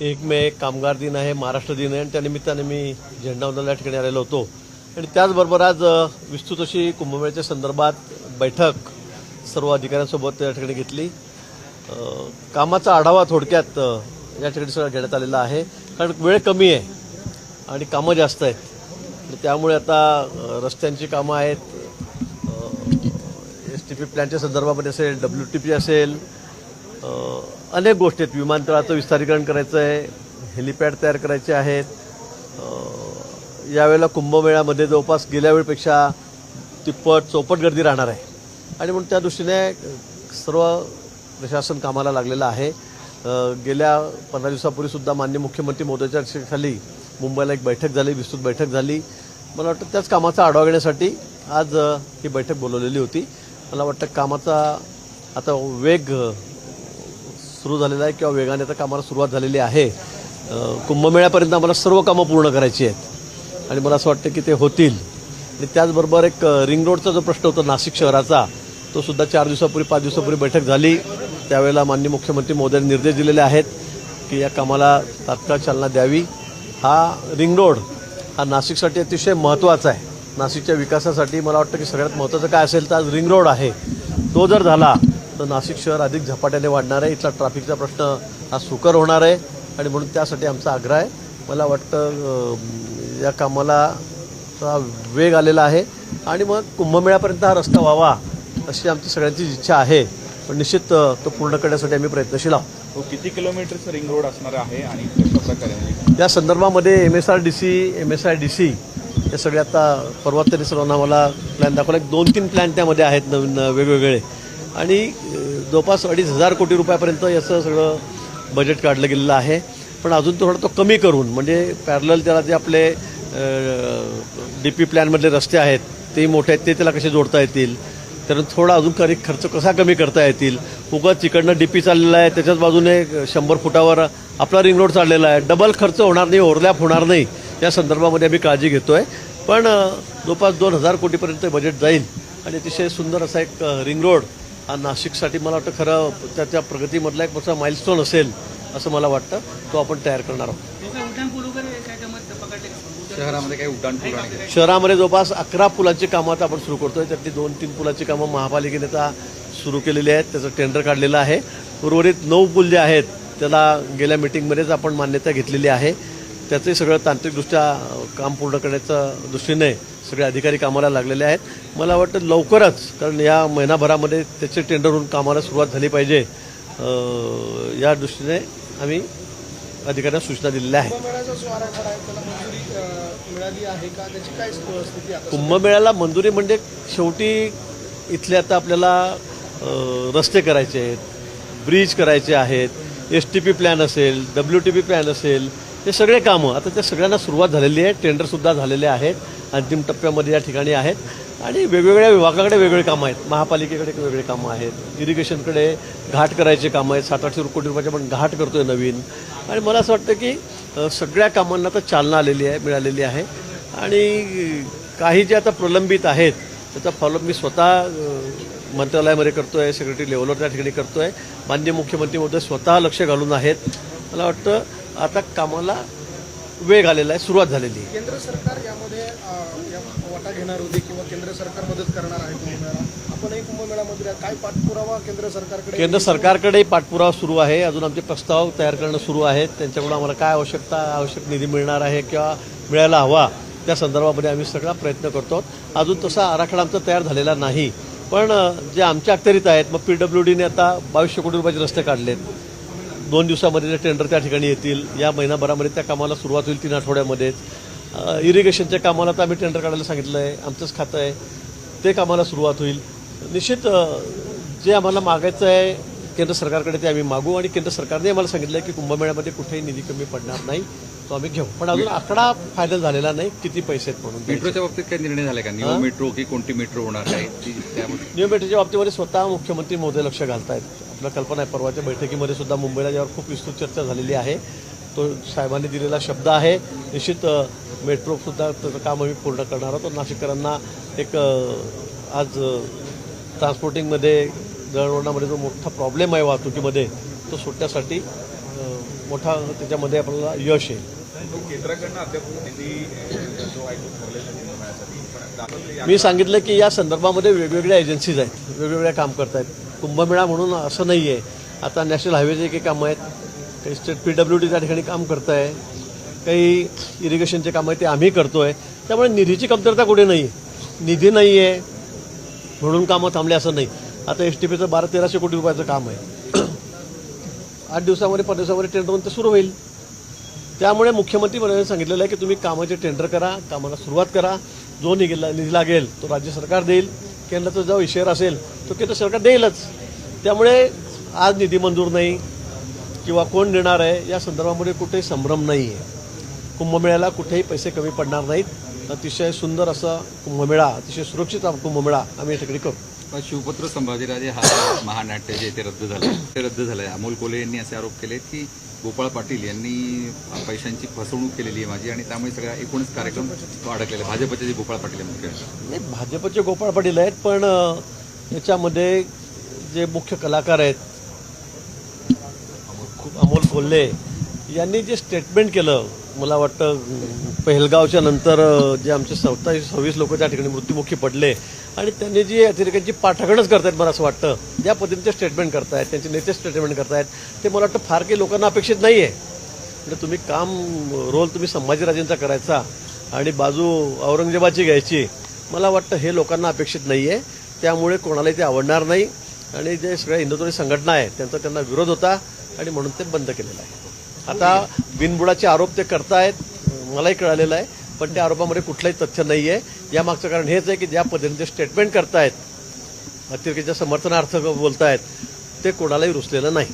एक मे कामगार दिन आहे महाराष्ट्र दिन आहे आणि त्यानिमित्ताने मी झेंडावंदनला या ठिकाणी आलेलो होतो. आणि त्याचबरोबर आज विस्तृत अशी कुंभमेळ्याच्या संदर्भात बैठक सर्व अधिकाऱ्यांसोबत या ठिकाणी घेतली. कामाचा आढावा थोडक्यात या ठिकाणी सगळं घेण्यात आलेला आहे. कारण वेळ कमी आहे आणि कामं जास्त आहेत. आणि त्यामुळे आता रस्त्यांची कामं आहेत. एस टी पी प्लॅनच्या संदर्भामध्ये असेल डब्ल्यू टी पी असेल अनेक गोष्टी आहेत. विमानतळाचं विस्तारीकरण करायचं आहे हेलिपॅड तयार करायचे आहेत. यावेळेला कुंभमेळ्यामध्ये जवळपास गेल्या वेळेपेक्षा तिप्पट चौपट गर्दी राहणार आहे. आणि म्हणून त्या दृष्टीने सर्व प्रशासन कामाला लागलेलं आहे. गेल्या पंधरा दिवसापूर्वीसुद्धा मान्य मुख्यमंत्री मोदीच्या खाली मुंबईला एक बैठक झाली विस्तृत बैठक झाली. मला वाटतं त्याच कामाचा आढावा घेण्यासाठी आज ही बैठक बोलवलेली होती. मला वाटतं कामाचा आता वेग सुरू झालेला आहे किंवा वेगाने तर कामाला सुरुवात झालेली आहे. कुंभमेळ्यापर्यंत आम्हाला सर्व कामं पूर्ण करायची आहेत. आणि मला असं वाटतं की ते होतील. आणि त्याचबरोबर एक रिंग रोडचा जो प्रश्न होता नाशिक शहराचा तो सुद्धा चार दिवसापूर्वी पाच दिवसापूर्वी बैठक झाली. त्यावेळेला माननीय मुख्यमंत्री मोदयांनी निर्देश दिलेले आहेत की या कामाला तात्काळ चालना द्यावी. हा रिंग रोड हा नाशिकसाठी अतिशय महत्त्वाचा आहे. नाशिकच्या विकासासाठी मला वाटतं की सगळ्यात महत्त्वाचं काय असेल तर आज रिंग रोड आहे. तो जर झाला तर नाशिक शहर अधिक झपाट्याने वाढणार आहे. इथला ट्रॅफिकचा प्रश्न हा सुकर होणार आहे आणि म्हणून त्यासाठी आमचा आग्रह आहे. मला वाटतं या कामाला वेग आलेला आहे. आणि मग कुंभमेळ्यापर्यंत हा रस्ता व्हावा अशी आमची सगळ्यांची इच्छा आहे. पण निश्चित तो पूर्ण करण्यासाठी आम्ही प्रयत्नशील आहोत. तो किती किलोमीटरचं रिंग रोड असणार आहे आणि कशा प्रकारे या संदर्भामध्ये M S R D C M S I D C हे सगळे आता परवा त्यांनी सर्वांना मला प्लॅन दाखवला. एक दोन तीन प्लॅन त्यामध्ये आहेत नवीन वेगवेगळे. आणि जवळपास अडीच हजार कोटी रुपयापर्यंत याचं सगळं बजेट काढलं गेलेलं आहे. पण अजून थोडा तो कमी करून म्हणजे पॅरल त्याला जे आपले डी पी प्लॅनमधले रस्ते आहेत तेही मोठे आहेत ते त्याला कसे जोडता येतील? तर थोडा अजून करी खर्च कसा कमी करता येतील? उगाच तिकडनं डी पी चाललेला आहे त्याच्याच बाजूने शंभर फुटावर आपला रिंग रोड चाललेला आहे. डबल खर्च होणार नाही ओव्हरलॅप होणार नाही या संदर्भामध्ये आम्ही काळजी घेतो आहे पण जवळपास दोन हजार कोटीपर्यंत बजेट जाईल. आणि अतिशय सुंदर असा एक रिंग रोड नाशिकसाठी मला वाटतं खरं त्याच्या प्रगतीमधला एक मोठा माइलस्टोन असेल असं मला वाटतं. तो आपण तयार करणार आहोत? शहरामध्ये काही शहरामध्ये जवळपास अकरा पुलांची कामं आता आपण सुरू करतोय. त्यातली दोन तीन पुलाची कामं महापालिकेने आता सुरू केलेली आहेत. त्याचं टेंडर काढलेलं आहे. उर्वरित नऊ पूल जे आहेत त्याला गेल्या मिटिंगमध्येच आपण मान्यता घेतलेली आहे. त्याचंही सगळं तांत्रिकदृष्ट्या काम पूर्ण करण्याच्या दृष्टीने सगळे अधिकारी कामाला लागलेले आहेत. मला वाटतं लवकरच कारण या महिनाभरामध्ये त्याचे टेंडर होऊन कामाला सुरुवात झाली पाहिजे या दृष्टीने आम्ही अधिकाऱ्यांना सूचना दिलेल्या आहेत. कुंभमेळ्याला मंजुरी म्हणजे शेवटी इथले आता आपल्याला रस्ते करायचे आहेत ब्रिज करायचे आहेत एस टी पी प्लॅन असेल डब्ल्यू टी पी प्लॅन असेल हे सगळे कामं आता त्या सगळ्यांना सुरुवात झालेली आहे टेंडरसुद्धा झालेले आहेत अंतिम टप्प्यामध्ये या ठिकाणी आहेत. आणि वेगवेगळ्या विभागाकडे वेगवेगळे कामं आहेत. महापालिकेकडे वेगळे कामं आहेत. इरिगेशनकडे घाट करायचे कामं आहेत. सात आठशे कोटी रुपयाचे पण घाट करतोय नवीन. आणि मला असं वाटतं की सगळ्या कामांना आता चालना आलेली आहे मिळालेली आहे. आणि काही जे आता प्रलंबित आहेत त्याचा फॉलोअप मी स्वतः मंत्रालयामध्ये करतो आहे सेक्रेटरी लेवलवर त्या ठिकाणी करतोय. माननीय मुख्यमंत्री महोदय स्वतः लक्ष घालून आहेत. मला वाटतं आता कामाला वेग आलेला आहे सुरुवात झालेली आहे. केंद्र सरकार यामध्ये या वाटा घेणार होते किंवा केंद्र सरकार मदत करणार आहे कुंभमेळा. आपण एक कुंभमेळामध्ये काय पाठपुरावा केंद्र सरकारकडे? केंद्र सरकारकडे पाठपुरावा सुरू आहे. अजून आमचे प्रस्ताव तयार करणं सुरू आहेत. त्यांच्याकडून आम्हाला काय आवश्यकता आवश्यक निधी मिळणार आहे किंवा मिळायला हवा त्या संदर्भामध्ये आम्ही सगळा प्रयत्न करतो. अजून तसा आराखडा आमचा तयार झालेला नाही. पण जे आमच्या अखत्यारीत आहेत मग पी डब्ल्यू डीने आता बावीसशे कोटी रुपयाचे रस्ते काढलेत. दोन दिवसामध्ये टेंडर त्या ठिकाणी येतील. या महिनाभरामध्ये त्या कामाला सुरुवात होईल तीन आठवड्यामध्येच अ, इरिगेशनच्या कामाला तर आम्ही टेंडर काढायला सांगितलं आहे आमचंच खातं आहे. ते कामाला सुरुवात होईल. निश्चित जे आम्हाला मागायचं आहे केंद्र सरकारकडे ते आम्ही मागू आणि केंद्र सरकारने आम्हाला सांगितलं आहे की कुंभमेळ्यामध्ये कुठेही निधी कमी पडणार नाही. तो आम्ही घेऊ. पण अजून आकडा फायनल झालेला नाही किती पैसे आहेत म्हणून. मेट्रोच्या बाबतीत काय निर्णय झाला का? न्यू मेट्रो की कोणती मेट्रो होणार आहे? न्यू मेट्रोच्या बाबतीमध्ये स्वतः मुख्यमंत्री महोदय लक्ष घालतायत. आपल्या कल्पना आहे परवाच्या बैठकीमध्ये सुद्धा मुंबईला ज्यावर खूप विस्तृत चर्चा झालेली आहे. तो साहेबांनी दिलेला शब्द आहे. निश्चित अ, मेट्रो सुद्धा त्याचं काम आम्ही पूर्ण करणार आहोत. नाशिककरांना एक आज ट्रान्सपोर्टिंगमध्ये दळणवळणामध्ये जो मोठा प्रॉब्लेम आहे वाहतुकीमध्ये तो सुटण्यासाठी मोठा त्याच्यामध्ये आपल्याला यश येईल मी सांगितलं की या संदर्भामध्ये वेगवेगळ्या एजन्सीज आहेत वेगवेगळ्या काम करत आहेत कुंभमेळा म्हणून असं नाही आहे आता नॅशनल हायवेचे काही कामं आहेत. काही स्टेट पी डब्ल्यू डी त्या ठिकाणी काम करत आहे काही इरिगेशनचे कामं आहेत ते आम्ही करतो आहे त्यामुळे निधीची कमतरता कुठे नाही आहे निधी नाही आहे म्हणून कामं थांबले असं नाही. आता एस टी पीचं बारा तेराशे कोटी रुपयाचं काम आहे. आठ दिवसामध्ये पाच दिवसामध्ये टेंडर ते सुरू होईल. त्यामुळे मुख्यमंत्री मंडळाने सांगितलेलं आहे की तुम्ही कामाचे टेंडर करा कामाला सुरुवात करा. जो निघेला निधी लागेल तो राज्य सरकार देईल. केंद्राचा जो शेअर असेल तो केंद्र सरकार देईलच. त्यामुळे आज निधी मंजूर नाही किंवा कोण देणार आहे या संदर्भामध्ये कुठेही संभ्रम नाही आहे कुंभमेळ्याला कुठेही पैसे कमी पडणार नाहीत. अतिशय सुंदर असा कुंभमेळा अतिशय सुरक्षित कुंभमेळा आम्ही या ठिकाणी करू शिवपुत्र संभाजीराजे हा महानाट्य जे ते रद्द झालं. ते रद्द झालंय. अमोल कोले यांनी असे आरोप केले की गोपाळ पाटील यांनी पैशांची फसवणूक केलेली आहे माझी आणि त्यामुळे सगळा एकूणच कार्यक्रम तो अडकलेला आहे. भाजपचे जे गोपाळ पाटील आहे मुख्य नाही भाजपचे गोपाळ पाटील आहेत पण याच्यामध्ये जे मुख्य कलाकार आहेत खूप अमोल कोल्हे यांनी जे स्टेटमेंट केलं मला वाटतं अं, पहलगावच्या नंतर जे आमचे सत्तावीस सव्वीस लोक त्या ठिकाणी मृत्युमुखी पडले आणि त्यांनी जी अतिरेकांची पाठगणच करतायत मला असं वाटतं ज्या पद्धतीचे स्टेटमेंट करतायत त्यांचे नेते स्टेटमेंट करतायत ते मला वाटतं फार काही लोकांना अपेक्षित नाही आहे म्हणजे तुम्ही काम रोल तुम्ही संभाजीराजेंचा करायचा आणि बाजू औरंगजेबाची घ्यायची मला वाटतं हे लोकांना अपेक्षित नाही आहे त्यामुळे कोणालाही ते आवडणार नाही आणि जे सगळ्या हिंदुत्वरी संघटना आहे त्यांचा त्यांना विरोध होता आणि म्हणून ते बंद केलेलं आहे. आता बिनबुडाचे आरोप ते करतायत मलाही कळालेलं आहे पण त्या आरोपामध्ये कुठलंही तथ्य नाही आहे यामागचं कारण हेच आहे की ज्या पद्धतीने स्टेटमेंट करतायत अतिरेकीच्या समर्थनार्थ बोलतायत ते कोणालाही रुचलेलं नाही.